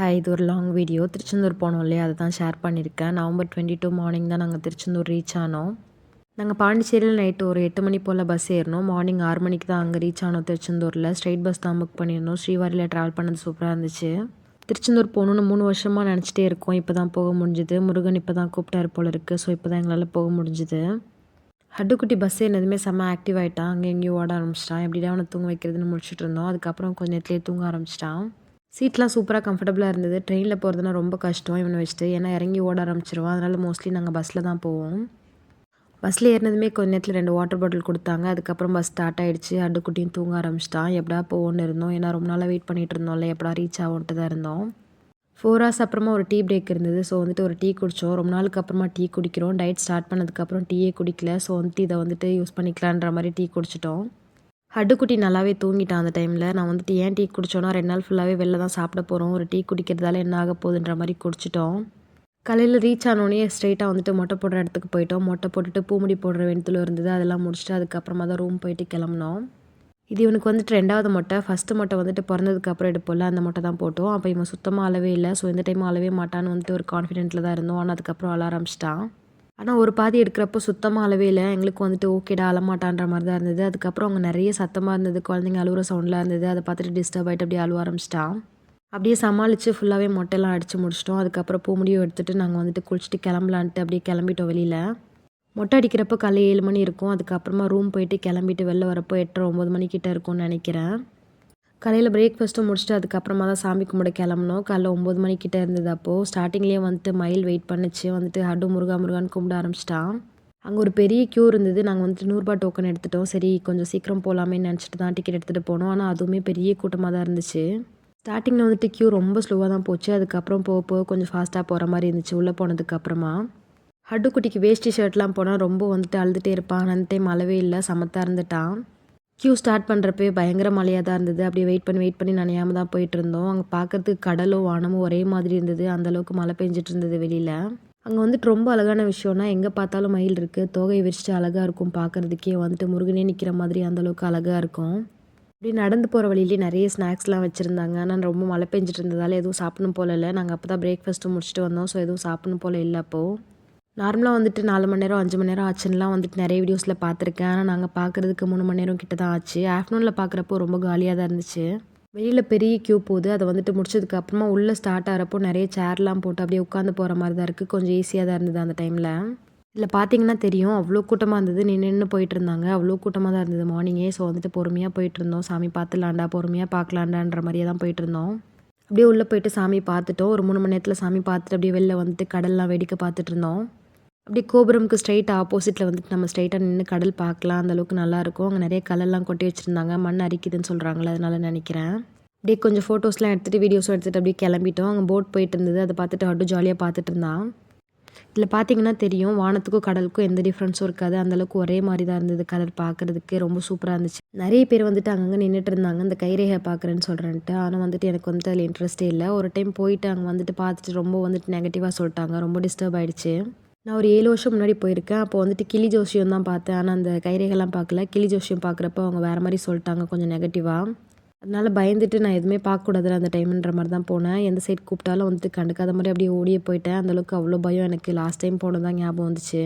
Hi இது ஒரு long video Tiruchendur போனோம் இல்லையா? அதை தான் ஷேர் பண்ணியிருக்கேன். நவம்பர் டுவெண்ட்டி டூ மார்னிங் தான் நாங்கள் திருச்செந்தூர் ரீச் ஆனோம். நாங்கள் பாண்டிச்சேரியில் நைட்டு ஒரு எட்டு மணி போல் பஸ் ஏறினோம். மார்னிங் ஆறு மணிக்கு தான் அங்கே ரீச் ஆனோம் திருச்செந்தூரில். ஸ்ட்ரெயிட் பஸ் தான் புக் பண்ணியிருந்தோம். ஸ்ரீவாரியில் ட்ராவல் பண்ணது சூப்பராக இருந்துச்சு. திருச்செந்தூர் போகணுன்னு மூணு வருஷமாக நினச்சிட்டே இருக்கோம். இப்போ தான் போக முடிஞ்சுது. முருகன் இப்போ தான் கூப்பிட்டாரு போல் இருக்குது ஸோ இப்போ தான் எங்களால் போக முடிஞ்சுது. ஹட்டுக்குட்டி பஸ் ஏறினதுமே செம்ம ஆக்டிவ் ஆகிட்டான் அங்கே எங்கேயும் ஓட ஆரம்பிச்சிட்டான். எப்படிடா அவனை தூங்க வைக்கிறதுன்னு முடிச்சுட்டு இருந்தோம். அதுக்கப்புறம் கொஞ்சம் நேரத்துலேயே தூங்க ஆரம்பிச்சிட்டான். சீட்லாம் சூப்பராக கம்ஃபர்டபுளாக இருந்தது. ட்ரெயினில் போகிறதுனா ரொம்ப கஷ்டம் இவனை வச்சுட்டு. ஏன்னா இறங்கி ஓட ஆரம்பிச்சிருவான். அதனால் மோஸ்ட்லி நாங்கள் பஸ்ஸில் தான் போவோம். பஸ்ஸில் ஏறினதுமே கொஞ்ச நேரத்தில் ரெண்டு வாட்டர் பாட்டில் கொடுத்தாங்க. அதுக்கப்புறம் பஸ் ஸ்டார்ட் ஆகிடுச்சு அட்டுக்குட்டியும் தூங்க ஆரம்பிச்சிட்டான். எப்படா போகணுன்னு இருந்தோம். ஏன்னா ரொம்ப நாளாக வெயிட் பண்ணிகிட்டு இருந்தோம்ல. எப்படா ரீச் ஆகும்ட்டு தான் இருந்தோம். ஃபோர் ஹவர்ஸ் அப்புறமா ஒரு டீ பிரேக் இருந்தது. ஸோ வந்துட்டு ஒரு டீ குடித்தோம் ரொம்ப நாளுக்கு அப்புறமா டீ குடிக்கிறோம். டயட் ஸ்டார்ட் பண்ணதுக்கப்புறம் டீயே குடிக்கல. ஸோ வந்துட்டு இதை வந்துட்டு யூஸ் பண்ணிக்கலான்ற மாதிரி டீ குடிச்சிட்டோம். ஹட்டுக்குட்டி நல்லாவே தூங்கிட்டான் அந்த டைமில். நான் வந்துட்டு ஏன் டீ குடித்தோன்னா ரெண்டு நாள் ஃபுல்லாகவே வெளில தான் சாப்பிட போகிறோம் ஒரு டீ குடிக்கிறதால என்ன ஆக போகுதுன்ற மாதிரி குடிச்சிட்டோம். காலையில் ரீச் ஆனோடனே ஸ்ட்ரெயிட்டாக வந்துட்டு மொட்டை போடுற இடத்துக்கு போயிட்டோம். மொட்டை போட்டுட்டு பூமுடி போடுற வெண்த்துல இருந்தது. அதெல்லாம் முடிச்சுட்டு அதுக்கப்புறமா தான் ரூம் போயிட்டு கிளம்புனோம். இது இவனுக்கு வந்துட்டு ரெண்டாவது மொட்டை. ஃபஸ்ட்டு மொட்டை வந்துட்டு பிறந்ததுக்கப்புறம் எடுப்போம்ல அந்த மொட்டை தான் போட்டோம். அப்போ இவன் சுத்தமாக அளவே இல்லை. ஸோ இந்த டைம் அளவே மாட்டான்னு வந்துட்டு ஒரு கான்ஃபிடென்ட்டில் தான் இருந்தோம். ஆனால் அதுக்கப்புறம் அழ ஆரம்பிச்சிட்டான். ஆனால் ஒரு பாதி எடுக்கிறப்போ சுத்தமாக அளவே இல்லை. எங்களுக்கு வந்துட்டு ஓகேடா அழமாட்டான்ற மாதிரி தான் இருந்தது. அதுக்கப்புறம் அவங்க நிறைய சத்தமாக இருந்தது. குழந்தைங்க அழுகுற சவுண்ட்லாம் இருந்தது. அதை பார்த்துட்டு டிஸ்டர்ப் ஆகிட்டு அப்படியே அழுவ ஆரம்பிச்சிட்டான் அப்படியே சமாளித்து ஃபுல்லாகவே மொட்டைலாம் அடித்து முடிச்சிட்டோம். அதுக்கப்புறம் பூ முடியும் எடுத்துகிட்டு நாங்கள் வந்துட்டு குளிச்சுட்டு கிளம்பலான்ட்டு அப்படியே கிளம்பிட்டோம் வெளியில். மொட்டை அடிக்கிறப்போ காலை ஏழு மணி இருக்கும். அதுக்கப்புறமா ரூம் போயிட்டு கிளம்பிட்டு வெளில வரப்போ எட்டரை ஒம்பது மணிக்கிட்ட இருக்கும்னு நினைக்கிறேன். காலையில் பிரேக்ஃபாஸ்ட்டும் முடிச்சுட்டு அதுக்கப்புறமா தான் சாமி கும்பிட கிளம்புனோம். காலைல ஒம்பது மணிக்கிட்ட இருந்தது அப்போது ஸ்டார்டிங்லேயே வந்துட்டு மயில் வெயிட் பண்ணிச்சு. வந்துட்டு ஹட்டு முருகா முருகான்னு கும்பிட ஆரம்பிச்சிட்டான். அங்கே ஒரு பெரிய க்யூ இருந்தது. நாங்கள் வந்துட்டு நூறுரூபா டோக்கன் எடுத்துட்டோம். சரி கொஞ்சம் சீக்கிரம் போகலாமே நினச்சிட்டு தான் டிக்கெட் எடுத்துகிட்டு போனோம். ஆனால் அதுவுமே பெரிய கூட்டமாக தான் இருந்துச்சு. ஸ்டார்டிங்கில் வந்துட்டு க்யூ ரொம்ப ஸ்லோவாக தான் போச்சு. அதுக்கப்புறம் போக போக கொஞ்சம் ஃபாஸ்ட்டாக போகிற மாதிரி இருந்துச்சு. உள்ளே போனதுக்கப்புறமா ஹட்டுக்குட்டிக்கு வேஷ்டி ஷர்ட்லாம் போனால் ரொம்ப வந்துட்டு அழுதுகிட்டே இருப்பான். அந்த டைம் அளவே இல்லை. சமத்தாக இருந்துட்டான். க்யூ ஸ்டார்ட் பண்ணுறப்பே பயங்கர மழையாக தான் இருந்தது. அப்படியே வெயிட் பண்ணி வெயிட் பண்ணி நனையாமல் தான் போயிட்டு இருந்தோம். அங்கே பார்க்குறதுக்கு கடலும் வானமும் ஒரே மாதிரி இருந்தது. அந்தளவுக்கு மழை பெஞ்சிட்டு இருந்தது வெளியில். அங்கே வந்துட்டு ரொம்ப அழகான விஷயம்னா எங்கே பார்த்தாலும் மயில் இருக்குது தோகையை விரிச்சிட்டு அழகாக இருக்கும் பார்க்குறதுக்கே வந்துட்டு முருகனே நிற்கிற மாதிரி அந்தளவுக்கு அழகாக இருக்கும். இப்படி நடந்து போகிற வழியிலே நிறைய ஸ்நாக்ஸ்லாம் வச்சுருந்தாங்க. ஆனால் ரொம்ப மழை பெஞ்சிட்டு இருந்ததால் எதுவும் சாப்பிடணும் போல இல்லை. நாங்கள் அப்போ தான் பிரேக்ஃபாஸ்ட்டும் முடிச்சுட்டு வந்தோம். ஸோ எதுவும் சாப்பிடணும் போல் இல்லை அப்போது நார்மலாக வந்துட்டு நாலு மணி நேரம் அஞ்சு மணி நேரம் ஆச்சுன்னெலாம் வந்துட்டு நிறைய வீடியோஸில் பார்த்துருக்கேன். ஆனால் நாங்கள் பார்க்குறதுக்கு மூணு மணி நேரம் கிட்ட தான் ஆச்சு. ஆஃப்டர்நூனில் பார்க்குறப்போ ரொம்ப காலியாக தான் இருந்துச்சு. வெளியில் பெரிய க்யூ போகுது. அதை வந்துட்டு முடிச்சதுக்கு அப்புறமா உள்ளே ஸ்டார்ட் ஆகிறப்போ நிறைய சேர்லாம் போட்டு அப்படியே உட்காந்து போகிற மாதிரி தான் இருக்குது கொஞ்சம் ஈஸியாக தான் இருந்தது அந்த டைமில் இதில் பார்த்தீங்கன்னா தெரியும் அவ்வளோ கூட்டமாக இருந்தது. நின்று நின்று போயிட்டு இருந்தாங்க. அவ்வளோ கூட்டமாக தான் இருந்தது மார்னிங்கே ஸோ வந்துட்டு பொறுமையாக போயிட்டு இருந்தோம். சாமி பார்த்துலாண்டா பொறுமையாக பார்க்கலாண்டான்ற மாதிரியே தான் போயிட்டு இருந்தோம். அப்படியே உள்ளே போயிட்டு சாமி பார்த்துட்டோம். ஒரு மூணு மணி நேரத்தில் சாமி பார்த்துட்டு அப்படியே வெளில வந்துட்டு கடல்லாம் வேடிக்கை பார்த்துட்டு இருந்தோம். அப்படி கோபுரமுக்கு ஸ்ட்ரைட் ஆப்போசிட்டில் வந்துட்டு நம்ம ஸ்ட்ரைட்டாக நின்று கடல் பார்க்கலாம். அந்தளவுக்கு நல்லாயிருக்கும் அங்கே நிறைய கலர்லாம் கொட்டி வச்சுருந்தாங்க. மண் அரிக்குதுன்னு சொல்கிறாங்களே அதனால் நினைக்கிறேன். அப்படியே கொஞ்சம் ஃபோட்டோஸ்லாம் எடுத்துகிட்டு வீடியோஸும் எடுத்துகிட்டு அப்படியே கிளம்பிட்டோம். அங்கே போட் போயிட்டு இருந்தது. அதை பார்த்துட்டு அட்டும் ஜாலியாக பார்த்துட்டு இருந்தான். இதில் பார்த்தீங்கன்னா தெரியும் வானத்துக்கும் கடலுக்கும் எந்த டிஃப்ரென்ஸும் இருக்காது. அந்தளவுக்கு ஒரே மாதிரி தான் இருந்தது கலர் பார்க்குறதுக்கு. ரொம்ப சூப்பராக இருந்துச்சு. நிறைய பேர் வந்துட்டு அங்கங்கே நின்றுட்டு இருந்தாங்க. அந்த கைரேகை பார்க்குறேன்னு சொல்கிறேன்ட்டு ஆனால் வந்துட்டு எனக்கு வந்துட்டு அதில் இன்ட்ரெஸ்ட்டே இல்லை. ஒரு டைம் போயிட்டு அங்கே வந்துட்டு பார்த்துட்டு ரொம்ப வந்துட்டு நெகட்டிவாக சொல்லிட்டாங்க. ரொம்ப டிஸ்டர்ப் ஆகிடுச்சு நான் ஒரு ஏழு வருஷம் முன்னாடி போயிருக்கேன். அப்போ வந்துட்டு கிளி ஜோசியம் தான் பார்த்தேன். ஆனால் அந்த கைரேகைலாம் பார்க்கல. கிளி ஜோசியம் பார்க்குறப்ப அவங்க வேறு மாதிரி சொல்லிட்டாங்க. கொஞ்சம் நெகட்டிவாக அதனால் பயந்துட்டு நான் எதுவுமே பார்க்கக்கூடாதுல அந்த டைம்ன்ற மாதிரி தான் போனேன். எந்த சைட் கூப்பிட்டாலும் வந்துட்டு கண்டுக்காத மாதிரி அப்படியே ஓடியே போயிட்டேன். அந்தளவுக்கு அவ்வளோ பயம் எனக்கு லாஸ்ட் டைம் போனது தான் ஞாபகம் வந்துச்சு.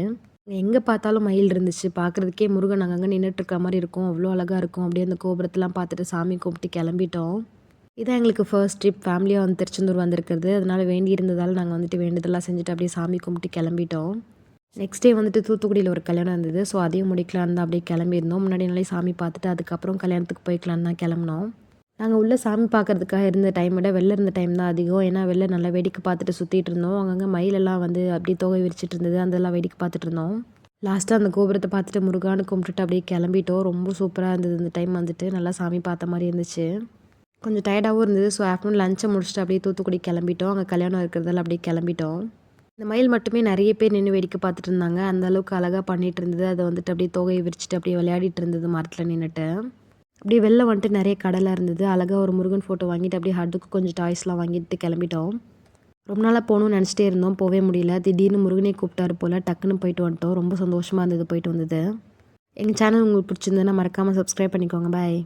எங்கே பார்த்தாலும் மயில் இருந்துச்சு. பார்க்குறதுக்கே முருகன் அங்கங்கே நின்றுட்டுருக்க மாதிரி இருக்கும். அவ்வளோ அழகாக இருக்கும். அப்படியே அந்த கோபுரத்தெலாம் பார்த்துட்டு சாமி கும்பிட்டு கிளம்பிட்டோம். இதான் எங்களுக்கு ஃபர்ஸ்ட் ட்ரிப் ஃபேமிலியாக வந்து திருச்செந்தூர் வந்திருக்கிறது. அதனால் வேண்டி இருந்ததால் நாங்கள் வந்துட்டு வேண்டியதெல்லாம் செஞ்சுட்டு அப்படியே சாமி கும்பிட்டு கிளம்பிட்டோம். நெக்ஸ்ட் டே வந்துட்டு தூத்துக்குடியில் ஒரு கல்யாணம் இருந்தது. ஸோ அதையும் முடிக்கலான்னு தான் அப்படியே கிளம்பியிருந்தோம். முன்னாடி நாளே சாமி பார்த்துட்டு அதுக்கப்புறம் கல்யாணத்துக்கு போய்க்கலான்னு தான் கிளம்பினோம். நாங்கள் உள்ளே சாமி பார்க்குறதுக்காக இருந்த டைம் விட வெளில இருந்த டைம் தான் அதிகம். ஏன்னா வெளில நல்லா வேடிக்கை பார்த்துட்டு சுற்றிட்டு இருந்தோம். அங்கங்கே மயிலெல்லாம் வந்து அப்படியே தொகை விரிச்சிட்டு இருந்தது. அதெல்லாம் வேடிக்கை பார்த்துட்டு இருந்தோம். லாஸ்ட்டாக அந்த கோபுரத்தை பார்த்துட்டு முருகானு கும்பிட்டுட்டு அப்படியே கிளம்பிட்டோம். ரொம்ப சூப்பராக இருந்தது இந்த டைம் வந்துட்டு. நல்லா சாமி பார்த்த மாதிரி இருந்துச்சு. கொஞ்சம் டயர்டாகவும் இருந்தது. ஸோ ஆஃப்டர்நூன் லஞ்சை முடிச்சுட்டு அப்படியே தூத்துக்குடி கிளம்பிட்டோம். அங்கே கல்யாணம் இருக்கிறதால அப்படியே கிளம்பிட்டோம். இந்த மயில் மட்டுமே நிறைய பேர் நின்று வேடிக்கை பார்த்துட்டு இருந்தாங்க. அந்த அளவுக்கு அழகாக பண்ணிகிட்டு இருந்தது. அதை வந்துட்டு அப்படியே தொகையை விரிச்சிட்டு அப்படியே விளையாடிட்டு இருந்தது மரத்தில் நின்றுட்டு அப்படியே வெளில வந்துட்டு நிறைய கடலாக இருந்தது. அழகாக ஒரு முருகன் ஃபோட்டோ வாங்கிட்டு அப்படியே ஹட்டுக்கு கொஞ்சம் டாய்ஸ்லாம் வாங்கிட்டு கிளம்பிட்டோம். ரொம்ப நாளாக போகணும்னு நினச்சிட்டே இருந்தோம். போகவே முடியல. திடீர்னு முருகனே கூப்பிட்டாரு போல் டக்குன்னு போயிட்டு வந்துட்டோம். ரொம்ப சந்தோஷமாக இருந்தது போயிட்டு வந்தது. எங்கள் சேனல் உங்களுக்கு பிடிச்சிருந்ததுன்னா மறக்காமல் சப்ஸ்கிரைப் பண்ணிக்கோங்க. பாய்